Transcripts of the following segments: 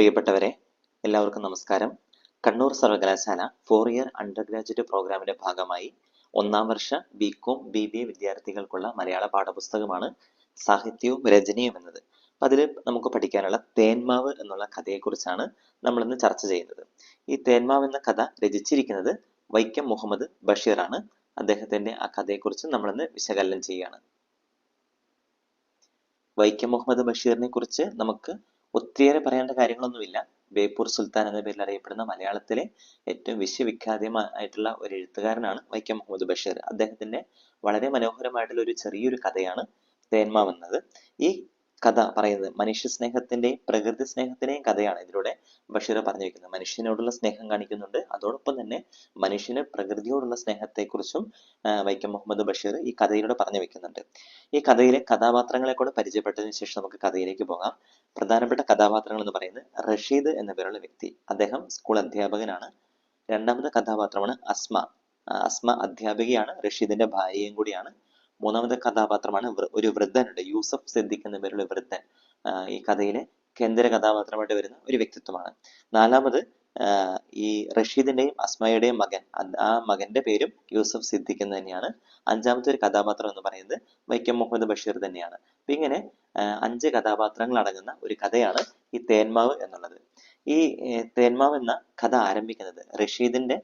പ്രിയപ്പെട്ടവരെ എല്ലാവർക്കും നമസ്കാരം. കണ്ണൂർ സർവകലാശാല ഫോർ ഇയർ അണ്ടർ ഗ്രാജുവേറ്റ് പ്രോഗ്രാമിന്റെ ഭാഗമായി ഒന്നാം വർഷ B Com B B A വിദ്യാർത്ഥികൾക്കുള്ള മലയാള പാഠപുസ്തകമാണ് സാഹിത്യവും രചനയും എന്നത്. അതിൽ നമുക്ക് പഠിക്കാനുള്ള തേന്മാവ് എന്നുള്ള കഥയെക്കുറിച്ചാണ് നമ്മൾ ഇന്ന് ചർച്ച ചെയ്യുന്നത്. ഈ തേന്മാവ് എന്ന കഥ രചിച്ചിരിക്കുന്നത് വൈക്കം മുഹമ്മദ് ബഷീർ ആണ് അദ്ദേഹത്തിന്റെ ആ കഥയെക്കുറിച്ച് നമ്മളിന്ന് വിശകലനം ചെയ്യുകയാണ്. വൈക്കം മുഹമ്മദ് ബഷീറിനെ കുറിച്ച് നമുക്ക് ഒത്തിരിയേറെ പറയേണ്ട കാര്യങ്ങളൊന്നുമില്ല. ബേപ്പൂർ സുൽത്താൻ എന്ന പേരിൽ അറിയപ്പെടുന്ന മലയാളത്തിലെ ഏറ്റവും വിശ്വവിഖ്യാതമായിട്ടുള്ള ഒരു എഴുത്തുകാരനാണ് വൈക്കം മുഹമ്മദ് ബഷീർ. അദ്ദേഹത്തിന്റെ വളരെ മനോഹരമായിട്ടുള്ള ഒരു ചെറിയൊരു കഥയാണ് തേന്മ എന്നത് ഈ കഥ പറയുന്നത്. മനുഷ്യ സ്നേഹത്തിന്റെയും പ്രകൃതി സ്നേഹത്തിന്റെയും കഥയാണ് ഇതിലൂടെ ബഷീർ പറഞ്ഞു വെക്കുന്നത് മനുഷ്യനോടുള്ള സ്നേഹം കാണിക്കുന്നുണ്ട്. അതോടൊപ്പം തന്നെ മനുഷ്യന് പ്രകൃതിയോടുള്ള സ്നേഹത്തെക്കുറിച്ചും വൈക്കം മുഹമ്മദ് ബഷീർ ഈ കഥയിലൂടെ പറഞ്ഞു വെക്കുന്നുണ്ട്. ഈ കഥയിലെ കഥാപാത്രങ്ങളെ കൂടെ പരിചയപ്പെട്ടതിന് ശേഷം നമുക്ക് കഥയിലേക്ക് പോകാം. പ്രധാനപ്പെട്ട കഥാപാത്രങ്ങൾ എന്ന് പറയുന്നത് റഷീദ് എന്ന പേരുള്ള വ്യക്തി. അദ്ദേഹം സ്കൂൾ അധ്യാപകനാണ്. രണ്ടാമത്തെ കഥാപാത്രമാണ് അസ്മ. അസ്മ അധ്യാപികയാണ്. റഷീദിന്റെ ഭാര്യയും കൂടിയാണ്. മൂന്നാമത്തെ കഥാപാത്രമാണ് ഒരു വൃദ്ധനുണ്ട് യൂസഫ് സിദ്ദിഖ് എന്ന പേരുള്ള വൃദ്ധൻ ഈ കഥയിലെ കേന്ദ്ര കഥാപാത്രമായിട്ട് വരുന്ന ഒരു വ്യക്തിത്വമാണ്. നാലാമത് ഈ റഷീദിന്റെയും അസ്മയുടെയും മകൻ ആ മകന്റെ പേരും യൂസഫ് സിദ്ദിഖ് എന്ന് തന്നെയാണ്. അഞ്ചാമത്തെ ഒരു കഥാപാത്രം എന്ന് പറയുന്നത് വൈക്കം മുഹമ്മദ് ബഷീർ തന്നെയാണ്. അപ്പൊ ഇങ്ങനെ അഞ്ച് കഥാപാത്രങ്ങൾ അടങ്ങുന്ന ഒരു കഥയാണ് ഈ തേന്മാവ് എന്നുള്ളത്. ഈ തേന്മാവ് എന്ന കഥ ആരംഭിക്കുന്നത് റഷീദിന്റെ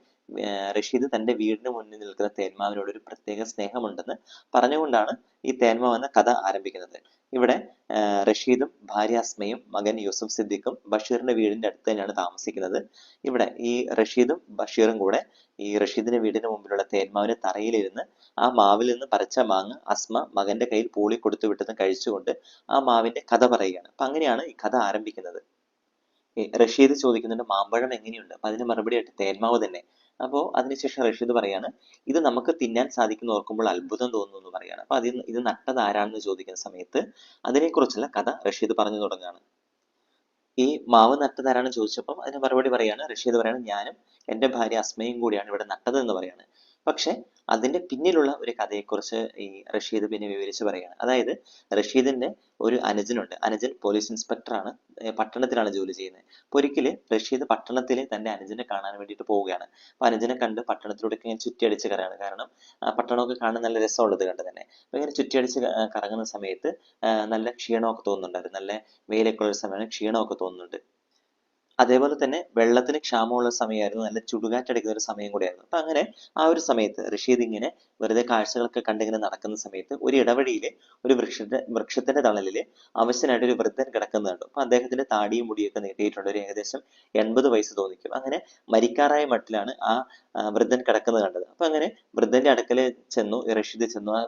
റഷീദ് തന്റെ വീടിന് മുന്നിൽ നിൽക്കുന്ന തേന്മാവിനോട് ഒരു പ്രത്യേക സ്നേഹമുണ്ടെന്ന് പറഞ്ഞുകൊണ്ടാണ് ഈ തേന്മാവ് എന്ന കഥ ആരംഭിക്കുന്നത്. ഇവിടെ റഷീദും ഭാര്യ അസ്മയും മകൻ യൂസുഫ് സിദ്ദിഖും ബഷീറിന്റെ വീടിന്റെ അടുത്ത് തന്നെയാണ് താമസിക്കുന്നത്. ഇവിടെ ഈ റഷീദും ബഷീറും കൂടെ ഈ റഷീദിന്റെ വീടിന് മുമ്പിലുള്ള തേന്മാവിന്റെ തറയിലിരുന്ന് ആ മാവിൽ നിന്ന് പറിച്ച മാങ്ങ അസ്മ മകന്റെ കയ്യിൽ പൂളി കൊടുത്തു വിട്ടതും കഴിച്ചുകൊണ്ട് ആ മാവിന്റെ കഥ പറയുകയാണ്. അപ്പൊ അങ്ങനെയാണ് ഈ കഥ ആരംഭിക്കുന്നത്. റഷീദ് ചോദിക്കുന്നുണ്ട് മാമ്പഴം എങ്ങനെയുണ്ട്? അപ്പൊ അതിന് മറുപടിയായിട്ട് തേന്മാവ് തന്നെ അപ്പോ അതിനുശേഷം റഷീദ് പറയാണ് ഇത് നമുക്ക് തിന്നാൻ സാധിക്കുന്ന ഓർക്കുമ്പോൾ അത്ഭുതം തോന്നുന്നു എന്ന് പറയാണ്. അപ്പൊ അതിൽ ഇത് നട്ടത് ആരാണെന്ന് ചോദിക്കുന്ന സമയത്ത് അതിനെക്കുറിച്ചുള്ള കഥ റഷീദ് പറഞ്ഞു തുടങ്ങുകയാണ്. ഈ മാവ് നട്ടത് ആരാണെന്ന് ചോദിച്ചപ്പം അതിന് മറുപടി പറയാണ് റഷീദ് പറയാണ് ഞാനും എന്റെ ഭാര്യ അസ്മയും കൂടിയാണ് ഇവിടെ നട്ടത് എന്ന് പറയാണ്. പക്ഷെ അതിന്റെ പിന്നിലുള്ള ഒരു കഥയെക്കുറിച്ച് ഈ റഷീദ് പിന്നെ വിവരിച്ച് പറയുകയാണ്. അതായത് റഷീദിന്റെ ഒരു അനുജനുണ്ട്. അനുജൻ പോലീസ് ഇൻസ്പെക്ടറാണ് പട്ടണത്തിലാണ് ജോലി ചെയ്യുന്നത്. അപ്പോൾ ഒരിക്കൽ റഷീദ് പട്ടണത്തിലെ തന്റെ അനുജനെ കാണാൻ വേണ്ടിയിട്ട് പോവുകയാണ്. അപ്പോൾ അനുജനെ കണ്ട് പട്ടണത്തിലൂടെ ഇങ്ങനെ ചുറ്റിയടിച്ച് കറയാണ് കാരണം പട്ടണമൊക്കെ കാണാൻ നല്ല രസമുള്ളത് കണ്ട് തന്നെ. അപ്പോൾ ഇങ്ങനെ ചുറ്റിയടിച്ച് കറങ്ങുന്ന സമയത്ത് നല്ല ക്ഷീണമൊക്കെ തോന്നുന്നുണ്ടായിരുന്നു നല്ല വെയിലൊക്കെ ഉള്ള സമയമാണ് ക്ഷീണമൊക്കെ തോന്നുന്നുണ്ട്. അതേപോലെ തന്നെ വെള്ളത്തിന് ക്ഷാമമുള്ള സമയമായിരുന്നു നല്ല ചുടുകാറ്റടിക്കുന്ന ഒരു സമയം കൂടിയായിരുന്നു. അപ്പൊ അങ്ങനെ ആ ഒരു സമയത്ത് റഷീദ് ഇങ്ങനെ വെറുതെ കാഴ്ചകളൊക്കെ കണ്ടിങ്ങനെ നടക്കുന്ന സമയത്ത് ഒരു ഇടവഴിയിൽ ഒരു വൃക്ഷത്തിന്റെ വൃക്ഷത്തിന്റെ തണലിൽ അവശനായിട്ട് ഒരു വൃദ്ധൻ കിടക്കുന്നത് കണ്ടു അപ്പൊ അദ്ദേഹത്തിന്റെ താടിയും മുടിയൊക്കെ നീട്ടിയിട്ടുണ്ട്. ഒരു ഏകദേശം എൺപത് വയസ്സ് തോന്നിക്കും. അങ്ങനെ മരിക്കാറായ മട്ടിലാണ് ആ വൃദ്ധൻ കിടക്കുന്നത് കണ്ടത്. അപ്പൊ അങ്ങനെ വൃദ്ധന്റെ അടുക്കൽ ചെന്നു റഷീദ് ചെന്നു. ആ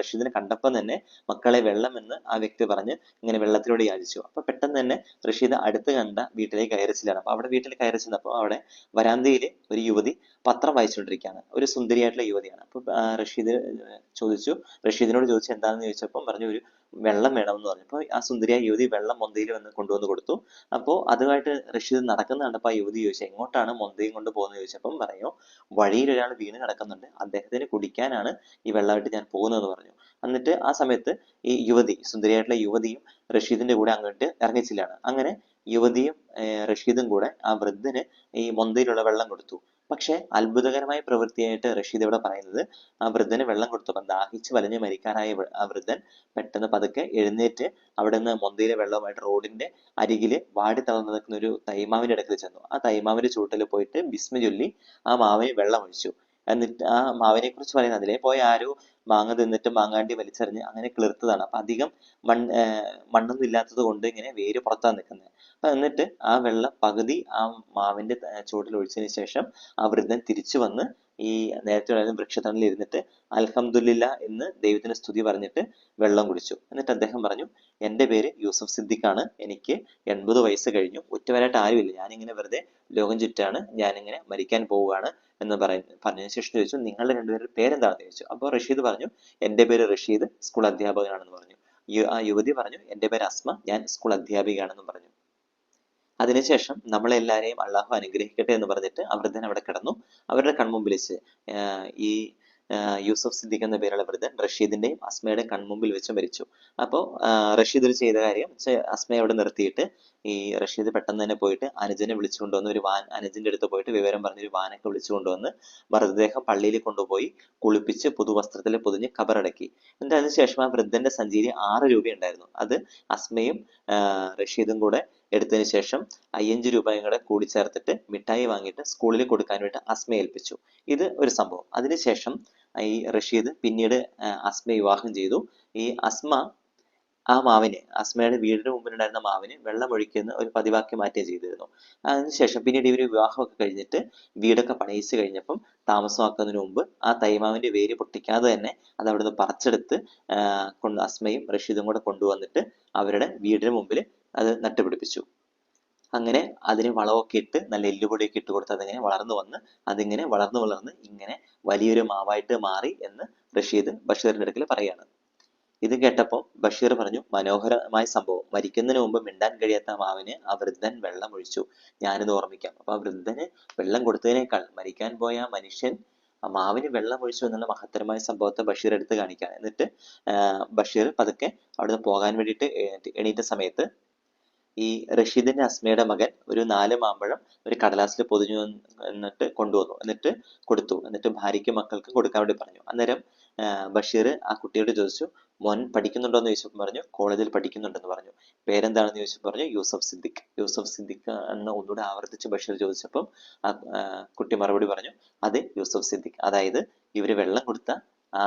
റഷീദിനെ കണ്ടപ്പം തന്നെ മക്കളെ വെള്ളം എന്ന് ആ വ്യക്തി പറഞ്ഞ് ഇങ്ങനെ വെള്ളത്തിലൂടെ യാചിച്ചു. അപ്പൊ പെട്ടെന്ന് തന്നെ റഷീദ് അടുത്ത് കണ്ട വീട്ടിലേക്ക് കയറി ചെല്ലുകയാണ് അപ്പൊ അവിടെ വീട്ടിൽ കയറി ചെന്നപ്പോൾ അവിടെ വരാന്തയിൽ ഒരു യുവതി പത്രം വായിച്ചുകൊണ്ടിരിക്കുകയാണ്. ഒരു സുന്ദരിയായിട്ടുള്ള യുവതിയാണ്. അപ്പൊ റഷീദ് ചോദിച്ചു. റഷീദിനോട് ചോദിച്ചു എന്താണെന്ന്? ചോദിച്ചപ്പോൾ പറഞ്ഞു ഒരു വെള്ളം വേണമെന്ന് പറഞ്ഞു. അപ്പോൾ ആ സുന്ദരിയായ യുവതി വെള്ളം മൊന്തയിൽ വന്ന് കൊണ്ടുവന്ന് കൊടുത്തു. അപ്പോൾ അതുമായിട്ട് റഷീദ് നടക്കുന്ന കണ്ടപ്പോൾ ആ യുവതി ചോദിച്ചു എങ്ങോട്ടാണ് മൊന്തയും കൊണ്ട് പോകുന്നത്? ചോദിച്ചപ്പം പറഞ്ഞു വഴിയിൽ ഒരാൾ വീണ് കിടക്കുന്നുണ്ട്. അദ്ദേഹത്തിന് കുടിക്കാനാണ് ഈ വെള്ളമായിട്ട് ഞാൻ പോകുന്നതെന്ന് പറഞ്ഞു. എന്നിട്ട് ആ സമയത്ത് ഈ യുവതി സുന്ദരിയായിട്ടുള്ള യുവതിയും റഷീദിന്റെ കൂടെ അങ്ങോട്ട് ഇറങ്ങിച്ചില്ലാണ്. അങ്ങനെ യുവതിയും റഷീദും കൂടെ ആ വൃദ്ധന് ഈ മൊന്തയിലുള്ള വെള്ളം കൊടുത്തു. പക്ഷേ അത്ഭുതകരമായ പ്രവൃത്തിയായിട്ട് റഷീദ് ഇവിടെ പറയുന്നത് ആ വൃദ്ധന് വെള്ളം കൊടുത്തപ്പോൾ ദാഹിച്ച് വലഞ്ഞു മരിക്കാനായ ആ വൃദ്ധൻ പെട്ടെന്ന് പതുക്കെ എഴുന്നേറ്റ് അവിടെ നിന്ന് മൊന്തയിലെ വെള്ളവുമായിട്ട് റോഡിന്റെ അരികിൽ വാടി തളർന്നു നിൽക്കുന്ന ഒരു തൈമാവിന്റെ അടുക്കൽ ചെന്നു. ആ തൈമാവിന്റെ ചൂട്ടിൽ പോയിട്ട് ബിസ്മി ചൊല്ലി ആ മാവിന് വെള്ളം ഒഴിച്ചു എന്നിട്ട് ആ മാവിനെ കുറിച്ച് പറയുന്നത് അതിലെ പോയ ആരോ മാങ്ങ തിന്നിട്ട് മാങ്ങാണ്ടി വലിച്ചെറിഞ്ഞ് അങ്ങനെ കിളിർത്തതാണ്. അപ്പൊ അധികം മണ്ണ് മണ്ണൊന്നും ഇല്ലാത്തത് കൊണ്ട് ഇങ്ങനെ വേര് പുറത്താണ് നിൽക്കുന്നത്. അപ്പൊ എന്നിട്ട് ആ വെള്ളം പകുതി ആ മാവിന്റെ ചുവട്ടിൽ ഒഴിച്ചതിന് ശേഷം ആ വൃദ്ധൻ തിരിച്ചു വന്ന് ഈ നേരത്തെ ഉണ്ടായിരുന്ന വൃക്ഷത്തണലിൽ ഇരുന്നിട്ട് അൽഹംദുലില്ല എന്ന് ദൈവത്തിന് സ്തുതി പറഞ്ഞിട്ട് വെള്ളം കുടിച്ചു. എന്നിട്ട് അദ്ദേഹം പറഞ്ഞു എന്റെ പേര് യൂസഫ് സിദ്ദിഖാണ്. എനിക്ക് എൺപത് വയസ്സ് കഴിഞ്ഞു. ഒറ്റവരായിട്ട് ആരുമില്ല. ഞാനിങ്ങനെ വെറുതെ ലോകം ചുറ്റാണ്. ഞാനിങ്ങനെ മരിക്കാൻ പോവുകയാണ് എന്ന് പറയുന്ന പറഞ്ഞതിന് ശേഷം ചോദിച്ചു നിങ്ങളുടെ രണ്ടുപേരുടെ പേരെന്താണെന്ന് ചോദിച്ചു? അപ്പോൾ റഷീദ് പറഞ്ഞു എന്റെ പേര് റഷീദ് സ്കൂൾ അധ്യാപകനാണെന്ന് പറഞ്ഞു. ആ യുവതി പറഞ്ഞു എന്റെ പേര് അസ്മ. ഞാൻ സ്കൂൾ അധ്യാപികയാണെന്നും പറഞ്ഞു. അതിനുശേഷം നമ്മളെല്ലാവരെയും അള്ളാഹു അനുഗ്രഹിക്കട്ടെ എന്ന് പറഞ്ഞിട്ട് വൃദ്ധൻ അവിടെ കിടന്നു. അവരുടെ കൺമുമ്പിൽ വെച്ച് ഈ യൂസഫ് സിദ്ദിഖ് എന്ന പേരുള്ള വൃദ്ധൻ റഷീദിന്റെയും അസ്മയുടെയും കൺമുമ്പിൽ വെച്ച് മരിച്ചു. അപ്പോൾ റഷീദ് ഒരു ചെയ്ത കാര്യം അസ്മയെ അവിടെ നിർത്തിയിട്ട് ഈ റഷീദ് പെട്ടെന്ന് തന്നെ പോയിട്ട് അനുജനെ വിളിച്ചുകൊണ്ടുവന്ന് ഒരു വാൻ അനുജന്റെ അടുത്ത് പോയിട്ട് വിവരം പറഞ്ഞ് ഒരു വാനൊക്കെ വിളിച്ചുകൊണ്ടുവന്ന് മൃതദേഹം പള്ളിയിൽ കൊണ്ടുപോയി കുളിപ്പിച്ച് പുതുവസ്ത്രത്തിൽ പൊതിഞ്ഞ് കബറടക്കി. എന്നിട്ട് അതിനുശേഷം ആ വൃദ്ധന്റെ സഞ്ചിയിൽ ആറ് രൂപയുണ്ടായിരുന്നു. അത് അസ്മയും റഷീദും കൂടെ എടുത്തതിന് ശേഷം അയ്യഞ്ച് രൂപയും കൂടെ കൂടി ചേർത്തിട്ട് മിഠായി വാങ്ങിയിട്ട് സ്കൂളിൽ കൊടുക്കാൻ വേണ്ടി അസ്മയെ ഏൽപ്പിച്ചു. ഇത് ഒരു സംഭവം. അതിനുശേഷം ഈ റഷീദ് പിന്നീട് അസ്മയെ വിവാഹം ചെയ്തു. ഈ അസ്മ ആ മാവിന് അസ്മയുടെ വീടിന് മുമ്പിലുണ്ടായിരുന്ന മാവിന് വെള്ളം ഒഴിക്കുന്ന ഒരു പതിവാക്കി മാറ്റുകയും ചെയ്തിരുന്നു. അതിനുശേഷം പിന്നീട് ഇവർ വിവാഹമൊക്കെ കഴിഞ്ഞിട്ട് വീടൊക്കെ പണിയിച്ച് കഴിഞ്ഞപ്പം താമസമാക്കുന്നതിന് മുമ്പ് ആ തൈമാവിന്റെ വേര് പൊട്ടിക്കാതെ തന്നെ അത് അവിടുന്ന് പറിച്ചെടുത്ത് കൊണ്ട് അസ്മയും റഷീദും കൂടെ കൊണ്ടുവന്നിട്ട് അവരുടെ വീടിന് മുമ്പിൽ അത് നട്ടുപിടിപ്പിച്ചു. അങ്ങനെ അതിന് വളമൊക്കെ ഇട്ട് നല്ല എല്ലുപൊടിയൊക്കെ ഇട്ട് കൊടുത്ത് അതിങ്ങനെ വളർന്നു വന്ന് അതിങ്ങനെ വളർന്നു വളർന്ന് ഇങ്ങനെ വലിയൊരു മാവായിട്ട് മാറി എന്ന് റഷീദ് ബഷീറിന്റെ അടുക്കൽ പറയാണ്. ഇത് കേട്ടപ്പോൾ ബഷീർ പറഞ്ഞു മനോഹരമായ സംഭവം. മരിക്കുന്നതിന് മുമ്പ് മിണ്ടാൻ കഴിയാത്ത മാവിന് ആ വൃദ്ധൻ വെള്ളം ഒഴിച്ചു ഞാനിത് ഓർമ്മിക്കാം. അപ്പൊ ആ വൃദ്ധന് വെള്ളം കൊടുത്തതിനേക്കാൾ മരിക്കാൻ പോയ മനുഷ്യൻ ആ മാവിന് വെള്ളം ഒഴിച്ചു എന്നുള്ള മഹത്തരമായ സംഭവത്തെ ബഷീർ എടുത്ത് കാണിക്കുകയാണ്. എന്നിട്ട് ബഷീർ പതുക്കെ അവിടുന്ന് പോകാൻ വേണ്ടിയിട്ട് എണീറ്റ സമയത്ത് ഈ റഷീദിന്റെ അസ്മയുടെ മകൻ ഒരു നാല് മാമ്പഴം ഒരു കടലാസിൽ പൊതിഞ്ഞു എന്നിട്ട് കൊണ്ടുവന്നു. എന്നിട്ട് കൊടുത്തു. എന്നിട്ട് ഭാര്യയ്ക്കും മക്കൾക്കും കൊടുക്കാൻ വേണ്ടി പറഞ്ഞു. അന്നേരം ബഷീർ ആ കുട്ടിയോട് ചോദിച്ചു മോൻ പഠിക്കുന്നുണ്ടോ എന്ന് ചോദിച്ചപ്പോൾ പറഞ്ഞു കോളേജിൽ പഠിക്കുന്നുണ്ടെന്ന് പറഞ്ഞു. പേരെന്താണെന്ന് ചോദിച്ചപ്പോൾ പറഞ്ഞു യൂസഫ് സിദ്ദിഖ്. യൂസഫ് സിദ്ദിഖ് എന്ന് ഒന്നുകൂടെ ആവർത്തിച്ച് ബഷീർ ചോദിച്ചപ്പം ആ കുട്ടി മറുപടി പറഞ്ഞു അതെ യൂസഫ് സിദ്ദിഖ്. അതായത് ഇവർ വെള്ളം കൊടുത്ത ആ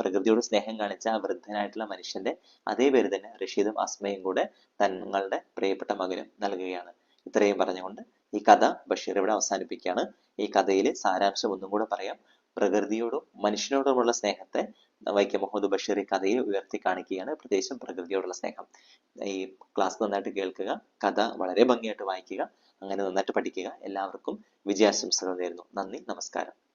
പ്രകൃതിയോട് സ്നേഹം കാണിച്ച ആ വൃദ്ധനായിട്ടുള്ള മനുഷ്യന്റെ അതേ പേര് തന്നെ റഷീദും അസ്മയും കൂടെ തങ്ങളുടെ പ്രിയപ്പെട്ട മകനും നൽകുകയാണ്. ഇത്രയും പറഞ്ഞുകൊണ്ട് ഈ കഥ ബഷീർ ഇവിടെ അവസാനിപ്പിക്കുകയാണ്. ഈ കഥയിലെ സാരാംശം ഒന്നും കൂടെ പറയാം. പ്രകൃതിയോടും മനുഷ്യനോടുമുള്ള സ്നേഹത്തെ വൈക്കം മുഹമ്മദ് ബഷീർ ഈ കഥയിൽ ഉയർത്തി കാണിക്കുകയാണ്. പ്രത്യേകിച്ചും പ്രകൃതിയോടുള്ള സ്നേഹം. ഈ ക്ലാസ് നന്നായിട്ട് കേൾക്കുക കഥ വളരെ ഭംഗിയായിട്ട് വായിക്കുക അങ്ങനെ നന്നായിട്ട് പഠിക്കുക. എല്ലാവർക്കും വിജയാശംസകൾ നേരുന്നു. നന്ദി നമസ്കാരം.